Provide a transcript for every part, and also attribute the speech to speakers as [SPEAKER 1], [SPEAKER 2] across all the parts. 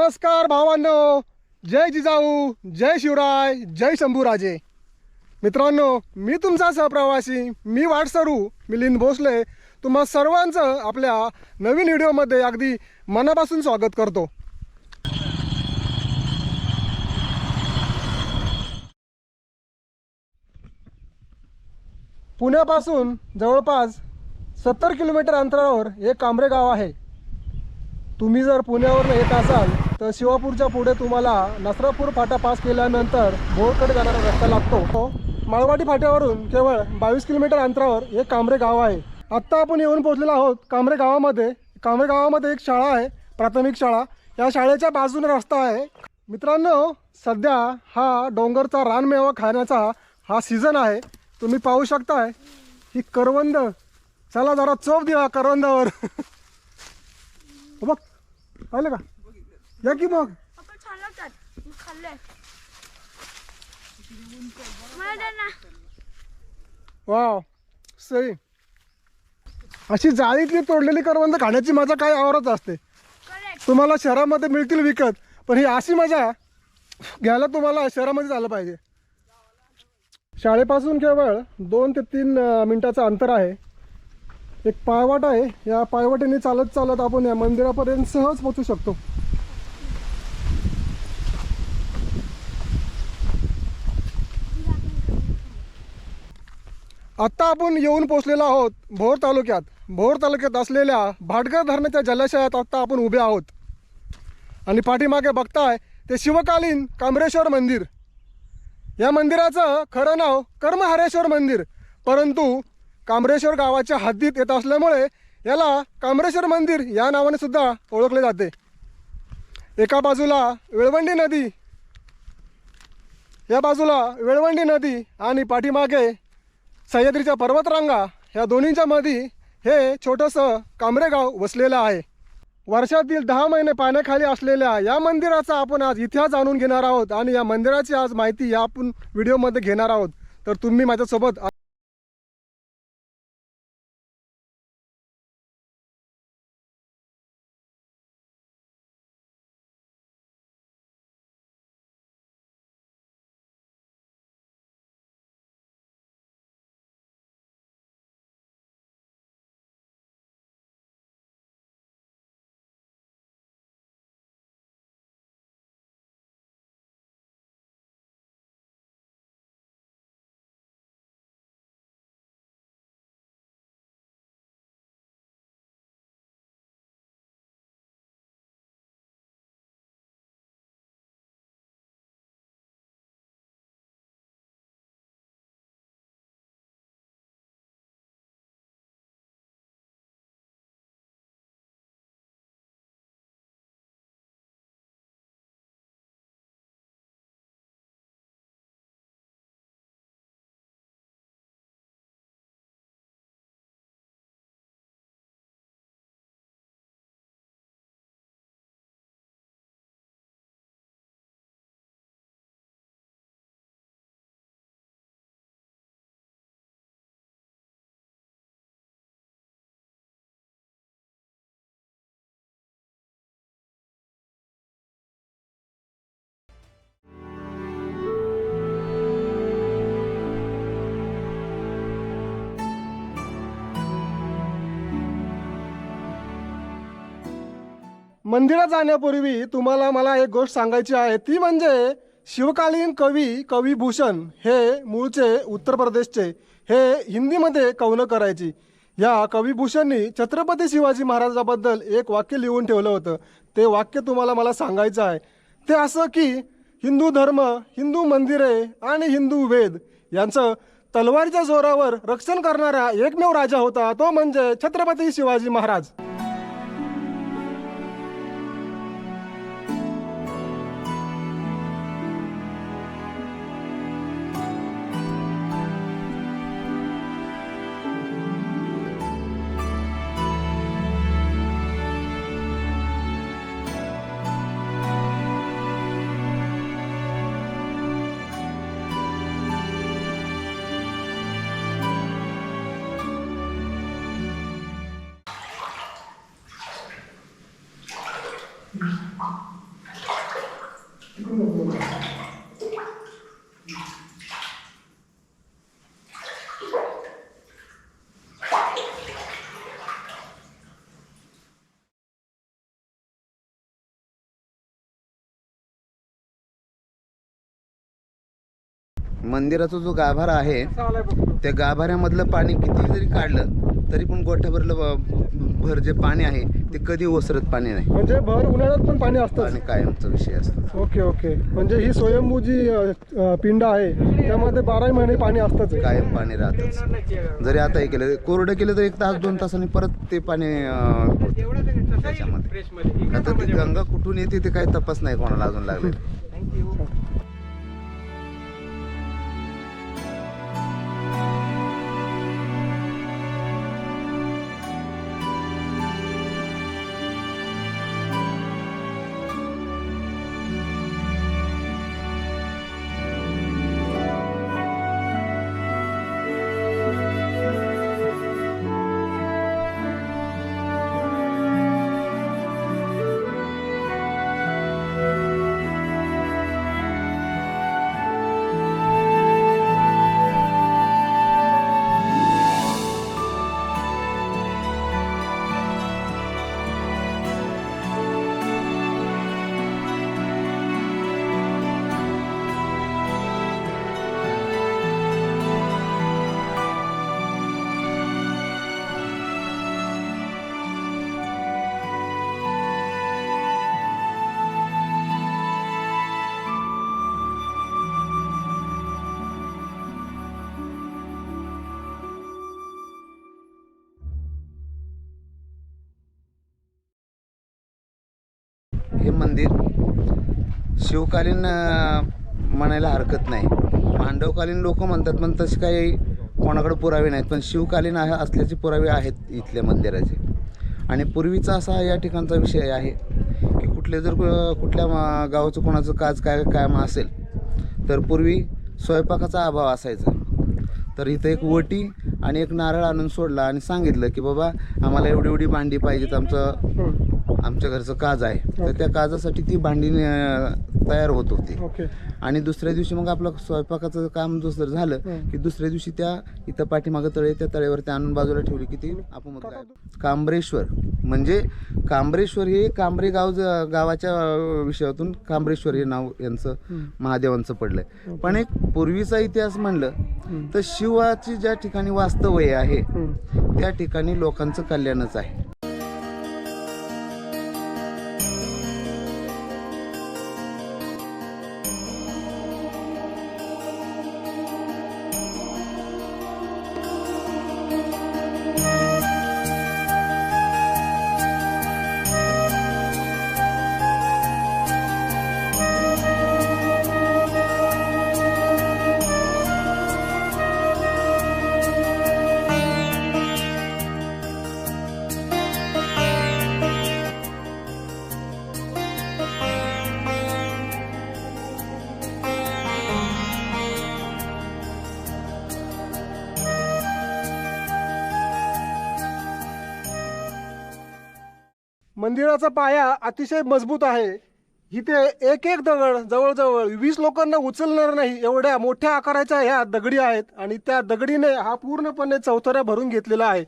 [SPEAKER 1] नमस्कार भावांनो. जय जिजाऊ जय शिवराय जय शंभूराजे. मित्रांनो मी तुमचा सहप्रवासी मी वाटसरू मिलिंद भोसले. तुम्हा सर्वांचं आपल्या नवीन व्हिडिओमध्ये अगदी मनापासून स्वागत करतो. पुण्यापासून जवळपास सत्तर किलोमीटर अंतरावर एक कांबरे गाव आहे. तुम्ही जर पुण्यावरून येत असाल तर शिवापूरच्या पुढे तुम्हाला नसरापूर फाटा पास केल्यानंतर भोरकडे जाणारा रस्ता लागतो. तो माळवाडी फाट्यावरून केवळ बावीस किलोमीटर अंतरावर एक कांबरे गाव आहे. आत्ता आपण येऊन पोहोचलेलो आहोत कांबरे गावामध्ये. कांबरे गावामध्ये एक शाळा आहे प्राथमिक शाळा. या शाळेच्या बाजूने रस्ता आहे. मित्रांनो सध्या हा डोंगरचा रानमेवा खाण्याचा हा सीझन आहे. तुम्ही पाहू शकताय ही करवंद. चला जरा चोप द्या करवंदावर. बघ पाहिलं का? या की मग?
[SPEAKER 2] आपण छान लागतात मी खाल्लंय. मला द्या ना.
[SPEAKER 1] वाव. सई. अशी जाळीतली तोडलेली करवंद खाण्याची मजा काय आवरच असते.
[SPEAKER 2] करेक्ट
[SPEAKER 1] तुम्हाला शहरामध्ये मिळतील विकत पण ही अशी मजा घ्यायला तुम्हाला शहरामध्ये झालं पाहिजे. शाळेपासून केवळ दोन ते तीन मिनिटाचं अंतर आहे. एक पायवाट आहे. या पायवाटेने चालत चालत आपण या मंदिरापर्यंत सहज पोचू शकतो. आत्ता आपण येऊन पोचलेलो आहोत भोर तालुक्यात. भोर तालुक्यात असलेल्या भाटघर धरणाच्या जलाशयात आत्ता आपण उभे आहोत. आणि पाठीमागे बघताय ते शिवकालीन कांबरेश्वर मंदिर. या मंदिराचं खरं नाव कर्महरेश्वर मंदिर. परंतु कांबरेश्वर गावाच्या हद्दीत येत असल्यामुळे याला कांबरेश्वर मंदिर या नावाने सुद्धा ओळखले जाते. एका बाजूला वेळवंडी नदी या बाजूला वेळवंडी नदी आणि पाठीमागे सह्याद्रीच्या पर्वतरांगा ह्या दोन्हींच्या मध्ये हे छोटंसं कांबरेगाव वसलेलं आहे. वर्षातील दहा महिने पाण्याखाली असलेल्या या मंदिराचा आपण आज इतिहास जाणून घेणार आहोत आणि या मंदिराची आज माहिती या आपण व्हिडिओमध्ये घेणार आहोत. तर तुम्ही माझ्यासोबत मंदिरात जाण्यापूर्वी तुम्हाला मला एक गोष्ट सांगायची आहे. ती म्हणजे शिवकालीन कवी कविभूषण हे मूळचे उत्तर प्रदेशचे हे हिंदीमध्ये कवनं करायची. या कविभूषणनी छत्रपती शिवाजी महाराजाबद्दल एक वाक्य लिहून ठेवलं होतं. ते वाक्य तुम्हाला मला सांगायचं आहे. ते असं की हिंदू धर्म हिंदू मंदिरे आणि हिंदू वेद यांचं तलवारीच्या जोरावर रक्षण करणारा एकमेव राजा होता. तो म्हणजे छत्रपती शिवाजी महाराज.
[SPEAKER 3] मंदिराचा जो गाभारा आहे त्या गाभाऱ्यामधलं पाणी किती जरी काढलं तरी पण गोठ्याभरलं भर जे पाणी आहे ते कधी ओसरत पाणी नाही.
[SPEAKER 1] म्हणजे भर उन्हाळ्यात पण पाणी असतं
[SPEAKER 3] पाणी कायमचा विषय असतो
[SPEAKER 1] ओके ओके. म्हणजे ही स्वयंभू जी पिंड आहे त्यामध्ये बाराही महिने पाणी असतंच.
[SPEAKER 3] कायम पाणी राहतच. जरी आता हे केलं कोरडं केलं तर एक तास दोन तासांनी परत ते पाणी त्याच्यामध्ये. आता ती गंगा कुठून येते ते काही तपास नाही कोणाला अजून लागले मंदिर. शिवकालीन म्हणायला हरकत नाही. मांडवकालीन लोक म्हणतात पण तसे काही कोणाकडे पुरावे नाहीत. पण शिवकालीन आहे असल्याचे पुरावे आहेत इथल्या मंदिराचे. आणि पूर्वीचा असा या ठिकाणचा विषय आहे की कुठले जर कुठल्या गावाचं कोणाचं काज काय काम असेल तर पूर्वी स्वयंपाकाचा अभाव असायचा. तर इथं एक वटी आणि एक नारळ आणून सोडला आणि सांगितलं की बाबा आम्हाला एवढी एवढी भांडी पाहिजेत आमचं आमच्या घरचं काज आहे. तर त्या काजासाठी ती भांडी तयार होत होती. आणि दुसऱ्या दिवशी मग आपलं स्वयंपाकाचं काम दुसरं झालं. की दुसऱ्या दिवशी त्या इथं पाठीमागं तळे त्या तळेवर त्या आणून बाजूला ठेवली की ती आपण कांबरेश्वर. म्हणजे कांबरेश्वर हे कांबरे गाव ज- गावाच्या विषयातून कांबरेश्वर हे नाव यांचं. महादेवांचं पडलंय. पण एक पूर्वीचा इतिहास म्हणलं. तर शिवाची ज्या ठिकाणी वास्तव्य आहे. त्या ठिकाणी लोकांचं कल्याणच आहे.
[SPEAKER 1] मंदिराचा पाया अतिशय मजबूत आहे. इथे एक एक दगड जवळजवळ वीस लोकांना उचलणार नाही एवढ्या मोठ्या आकाराच्या ह्या दगडी आहेत आणि त्या दगडीने हा पूर्णपणे चौथऱ्या भरून घेतलेला आहे.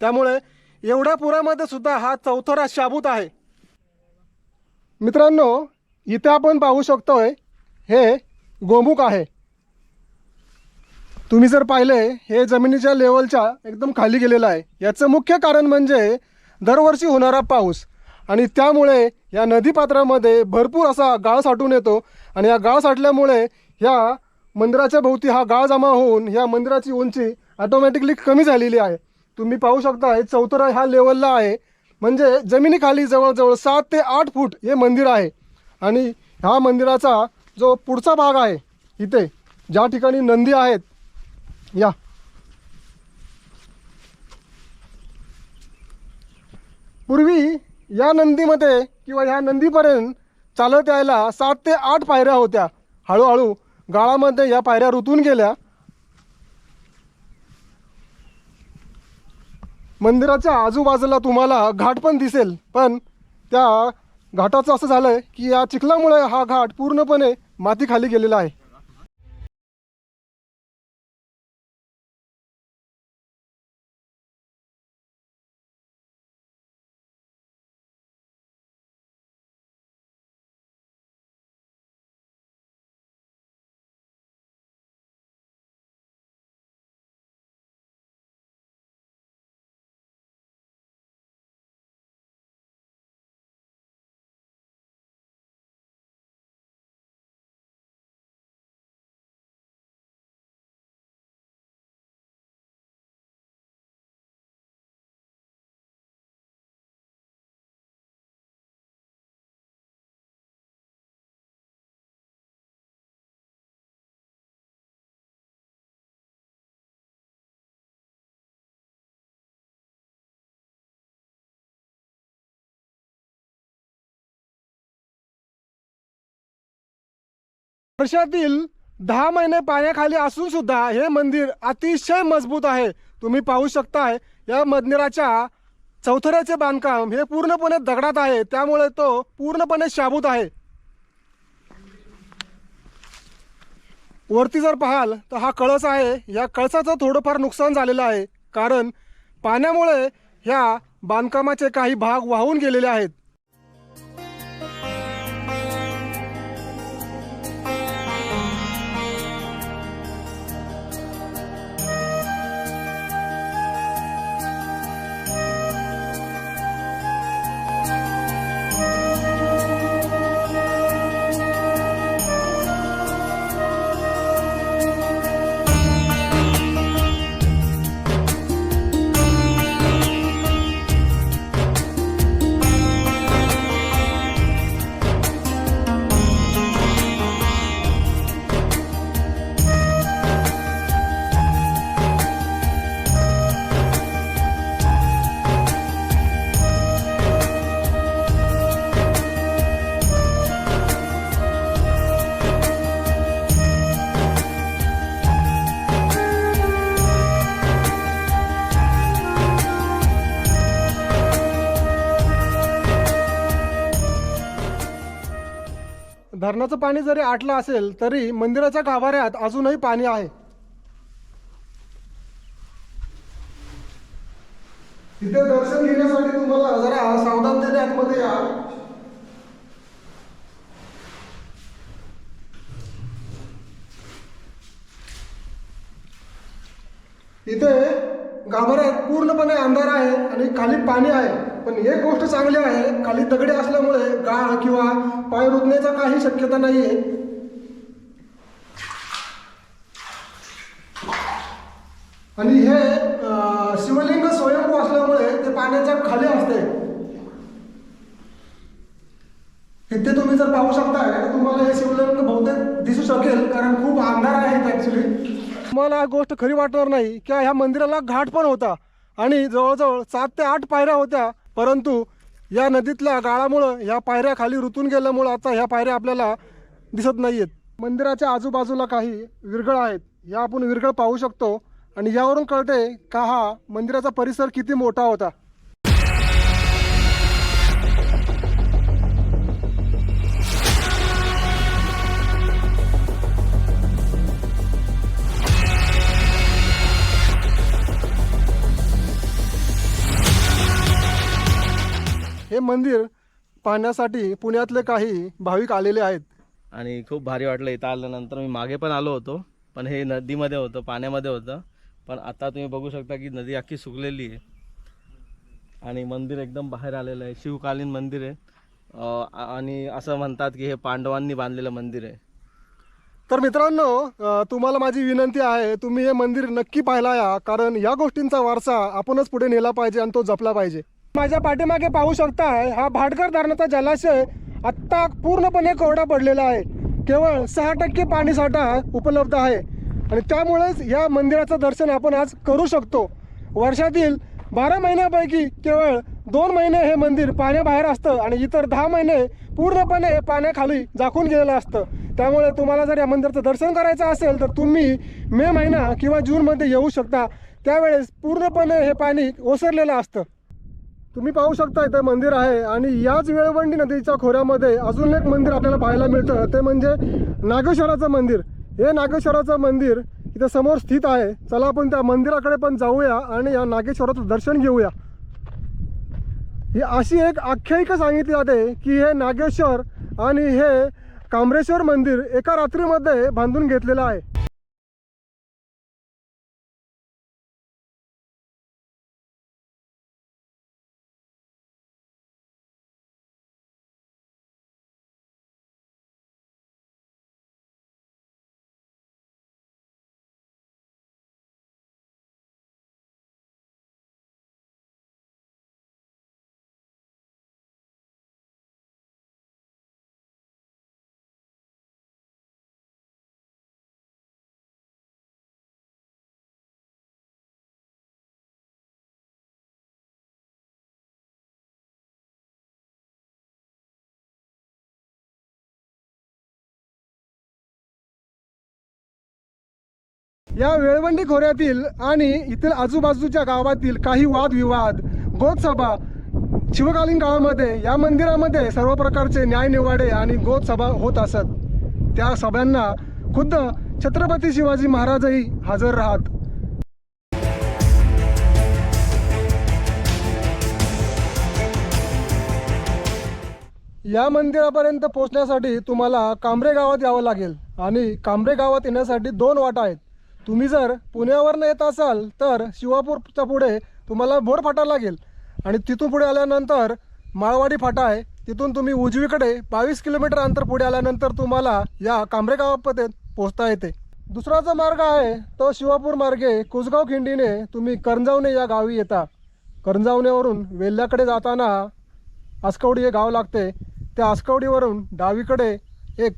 [SPEAKER 1] त्यामुळे एवढ्या पुरामध्ये सुद्धा हा चौथरा शाबूत आहे. मित्रांनो इथे आपण पाहू शकतोय हे गोमुख आहे. तुम्ही जर पाहिले हे जमिनीच्या लेवलच्या एकदम खाली गेलेलं आहे. याचं मुख्य कारण म्हणजे दरवर्षी होणारा पाऊस. आणि त्यामुळे या नदीपात्रामध्ये भरपूर असा गाळ साठून येतो. आणि या गाळ साठल्यामुळे ह्या मंदिराच्या भोवती हा गाळ जमा होऊन या मंदिराची उंची ऑटोमॅटिकली कमी झालेली आहे. तुम्ही पाहू शकता हे चौथरा ह्या लेवलला आहे. म्हणजे जमिनीखाली जवळजवळ सात ते आठ फूट हे मंदिर आहे. आणि ह्या मंदिराचा जो पुढचा भाग आहे इथे ज्या ठिकाणी नंदी आहेत या. पूर्वी या नंदीमध्ये किंवा ह्या नंदीपर्यंत चालत यायला सात ते आठ पायऱ्या होत्या. हळूहळू गाळामध्ये या पायऱ्या रुतून गेल्या. मंदिराच्या आजूबाजूला तुम्हाला घाट पण दिसेल पण त्या घाटाचं असं झालं आहे की या चिखलामुळे हा घाट पूर्णपणे मातीखाली गेलेला आहे. वर्षातील दहा महिने पाण्याखाली असून सुद्धा हे मंदिर अतिशय मजबूत आहे. तुम्ही पाहू शकताय या मंदिराच्या चौथऱ्याचे बांधकाम हे पूर्णपणे दगडात आहे. त्यामुळे तो पूर्णपणे शाबूत आहे. वरती जर पाहाल तर हा कळस आहे. या कळसाचं थोडंफार नुकसान झालेलं आहे. कारण पाण्यामुळे ह्या बांधकामाचे काही भाग वाहून गेलेले आहेत. धरणाचं पाणी जरी आटलं असेल तरी मंदिराच्या गाभाऱ्यात अजूनही पाणी आहे. तिथे दर्शन घेण्यासाठी तुम्हाला जरा सावधानतेने आतमध्ये या. इथे गाभाऱ्यात पूर्णपणे अंधार आहे आणि खाली पाणी आहे. पण एक गोष्ट चांगली आहे खाली दगडे असल्यामुळे गाळ किंवा पाय रुतण्याचा काही शक्यता नाही आहे आणि हे शिवलिंग स्वयंभू असल्यामुळे ते पाण्याच्या खाली असते. इथे तुम्ही जर पाहू शकताय तर तुम्हाला हे शिवलिंग बहुतेक दिसू शकेल कारण खूप अंधार आहे ऍक्च्युली तुम्हाला गोष्ट खरी वाटणार नाही की ह्या मंदिराला घाट पण होता. आणि जवळजवळ सात ते आठ पायऱ्या होत्या परंतु या नदीतल्या गाळामुळं ह्या पायऱ्या खाली रुतून गेल्यामुळं आता ह्या पायऱ्या आपल्याला दिसत नाही आहेत मंदिराच्या आजूबाजूला काही विरगळ आहेत. या आपण विरगळ पाहू शकतो. आणि यावरून कळते का हा मंदिराचा परिसर किती मोठा होता. हे मंदिर पाहण्यासाठी पुण्यातले काही भाविक आलेले आहेत.
[SPEAKER 4] आणि खूप भारी वाटलं इथं आल्यानंतर. मी मागे पण आलो होतो पण हे नदीमध्ये होतं पाण्यामध्ये होतं. पण आता तुम्ही बघू शकता की नदी अख्खी सुकलेली आहे. आणि मंदिर एकदम बाहेर आलेलं आहे शिवकालीन मंदिर आहे. आणि असं म्हणतात की हे पांडवांनी बांधलेलं मंदिर आहे.
[SPEAKER 1] तर मित्रांनो तुम्हाला माझी विनंती आहे तुम्ही हे मंदिर नक्की पाहायला या कारण या गोष्टींचा वारसा आपणच पुढे नेला पाहिजे आणि तो जपला पाहिजे. माझ्या पाठीमागे पाहू शकताय हा भाटकर धरणाचा जलाशय आत्ता पूर्णपणे कोरडा पडलेला आहे. केवळ सहा टक्के पाणीसाठा उपलब्ध आहे. आणि त्यामुळेच या मंदिराचं दर्शन आपण आज करू शकतो. वर्षातील बारा महिन्यापैकी केवळ दोन महिने हे मंदिर पाण्याबाहेर असतं आणि इतर दहा महिने पूर्णपणे पाण्याखाली झाकून गेलेलं असतं. त्यामुळे तुम्हाला जर या मंदिराचं दर्शन करायचं असेल तर तुम्ही मे महिना किंवा जूनमध्ये येऊ शकता. त्यावेळेस पूर्णपणे हे पाणी ओसरलेलं असतं. तुम्ही पाहू शकता इथे मंदिर आहे आणि याच वेळवंडी नदीच्या खोऱ्यामध्ये अजून एक मंदिर आपल्याला पाहायला मिळतं. ते म्हणजे नागेश्वराचं मंदिर. हे नागेश्वराचं मंदिर इथे समोर स्थित आहे. चला आपण त्या मंदिराकडे पण जाऊया आणि या नागेश्वराचं दर्शन घेऊया. ही अशी एक आख्यायिका सांगितली जाते की हे नागेश्वर आणि हे कामरेश्वर मंदिर एका रात्रीमध्ये बांधून घेतलेलं आहे. या वेळवंडी खोऱ्यातील आणि इथील आजूबाजूच्या गावातील काही वादविवाद गोदसभा शिवकालीन काळामध्ये या मंदिरामध्ये सर्व प्रकारचे न्यायनिवाडे आणि गोदसभा होत असत. त्या सभांना खुद्द छत्रपती शिवाजी महाराजही हजर राहत. या मंदिरापर्यंत पोहोचण्यासाठी तुम्हाला कांबरे गावात यावं लागेल आणि कांबरे गावात येण्यासाठी दोन वाटा आहेत. तुम्ही जर पुण्यावरनं येत असाल तर शिवापूरच्या पुढे तुम्हाला भोर फाटा लागेल. आणि तिथून पुढे आल्यानंतर माळवाडी फाटा आहे. तिथून तुम्ही उजवीकडे बावीस किलोमीटर अंतर पुढे आल्यानंतर तुम्हाला या कांबरे गावापर्यंत पोहोचता येते. दुसरा जो मार्ग आहे तो शिवापूर मार्गे कुसगाव खिंडीने तुम्ही करंजावणे या गावी येता. करंजावणेवरून वेल्ल्याकडे जाताना आसकवडी हे गाव लागते. त्या आसकवडीवरून डावीकडे एक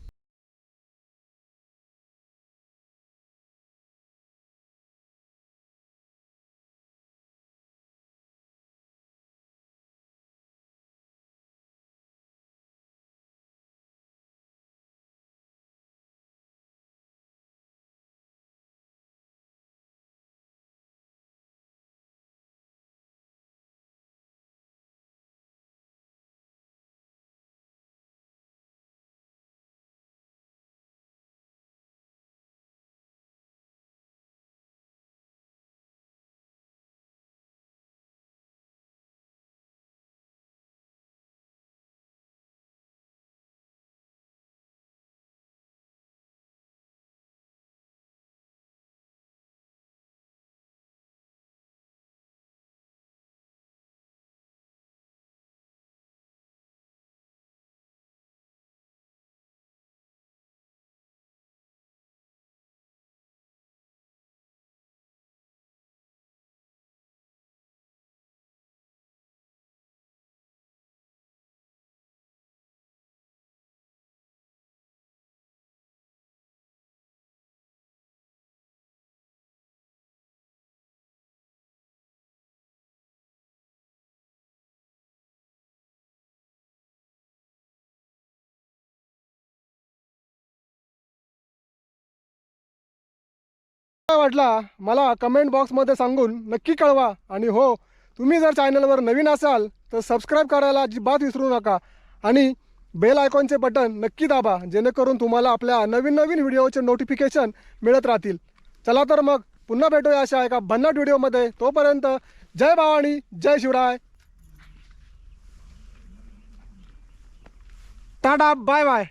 [SPEAKER 1] काय वाटला? मला कमेंट बॉक्समध्ये सांगून नक्की कळवा. आणि हो तुम्ही जर चॅनलवर नवीन असाल तर सबस्क्राईब करायला अजिबात विसरू नका. आणि बेल आयकॉनचे बटन नक्की दाबा जेणेकरून तुम्हाला आपल्या नवीन नवीन व्हिडिओचे नोटिफिकेशन मिळत राहतील. चला तर मग पुन्हा भेटूया अशा एका भन्नाट व्हिडिओमध्ये तोपर्यंत जय भवानी जय शिवराय. Tata bye bye